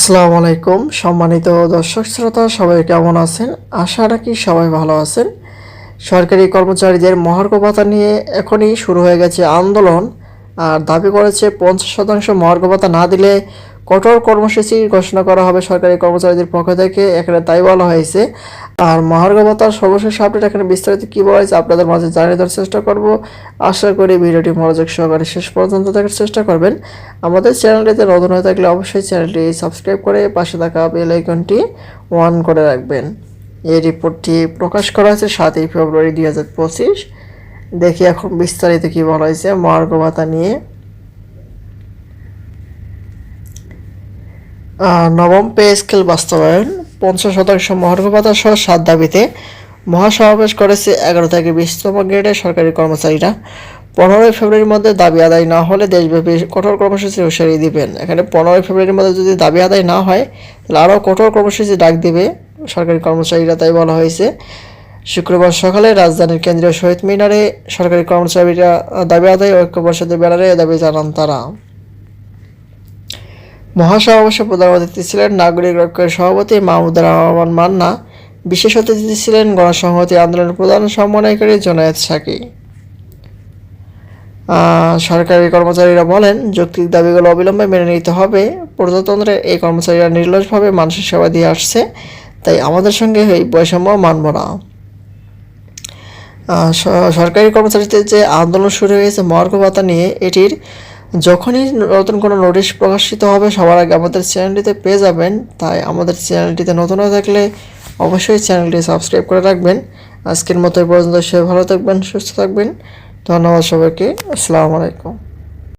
আসসালামু আলাইকুম। সম্মানিত দর্শক শ্রোতা, সবাই কেমন আছেন? আশা রাখি সবাই ভালো আছেন। সরকারি কর্মচারীদের মহার্ঘ ভাতা নিয়ে এখনই শুরু হয়ে গেছে আন্দোলন। আর দাবি করেছে, পঞ্চাশ শতাংশ মহার্ঘ ভাতা না দিলে কঠোর কর্মসূচি ঘোষণা করা হবে সরকারি কর্মচারীদের পক্ষ থেকে। এখানে তাই বলা হয়েছে আর মহার্ঘ ভাতার সর্বশেষ আপডেট এখানে বিস্তারিত কী বলা হয়েছে আপনাদের মাঝে জানিয়ে দেওয়ার চেষ্টা করব। আশা করি ভিডিওটি মনোযোগ সহকারে শেষ পর্যন্ত দেখার চেষ্টা করবেন। আমাদের চ্যানেলটিতে নতুন হয়ে থাকলে অবশ্যই চ্যানেলটি সাবস্ক্রাইব করে পাশে থাকা বেল আইকনটি অন করে রাখবেন। এই রিপোর্টটি প্রকাশ করা হয়েছে সাতই ফেব্রুয়ারি দুই হাজার পঁচিশ। দেখি এখন বিস্তারিত কী বলা হয়েছে মহার্ঘ ভাতা নিয়ে। নবম পে স্কেল বাস্তবায়ন। পঞ্চাশ শতাংশ মহার্ঘ সহ সাত দাবিতে মহাসমাবেশ করেছে এগারো থেকে বিশতম গ্রেডের সরকারি কর্মচারীরা। পনেরোই ফেব্রুয়ারির মধ্যে দাবি আদায় না হলে দেশব্যাপী কঠোর কর্মসূচি হুঁশিয়ারি দিবেন। এখানে পনেরোই ফেব্রুয়ারির মধ্যে যদি দাবি আদায় না হয়, তাহলে আরও কঠোর কর্মসূচি ডাক দিবে সরকারি কর্মচারীরা, তাই বলা হয়েছে। শুক্রবার সকালে রাজধানীর কেন্দ্রীয় শহীদ মিনারে সরকারি কর্মচারীরা দাবি আদায় ঐক্য পরিষদের ব্যানারে দাবি জানান তারা। মহাসমাবেশে প্রধান অতিথি ছিলেন নাগরিক রক্ষের সভাপতি মাহমুদুর রহমান মান্না। বিশেষ অতিথি ছিলেন গণসংহতি আন্দোলনের প্রধান সমন্বয়কারী জোনায়েদ সাকি। সরকারি কর্মচারীরা বলেন, যৌক্তিক দাবিগুলো অবিলম্বে মেনে নিতে হবে। প্রজাতন্ত্রের এই কর্মচারীরা নির্লসভাবে মানুষের সেবা দিয়ে আসছে, তাই আমাদের সঙ্গে এই বৈষম্য মানব না। সরকারি কর্মচারীদের যে আন্দোলন শুরু হয়েছে মহার্ঘ ভাতা নিয়ে, এটির যখনই নতুন কোনো নোটিশ প্রকাশিত হবে, সবার আগে আমাদের চ্যানেলটিতে পেয়ে যাবেন। তাই আমাদের চ্যানেলটিতে নতুন হয়ে থাকলে অবশ্যই চ্যানেলটি সাবস্ক্রাইব করে রাখবেন। আজকের মতো পর্যন্ত সে ভালো থাকবেন, সুস্থ থাকবেন। ধন্যবাদ সবাইকে। আসসালামু আলাইকুম।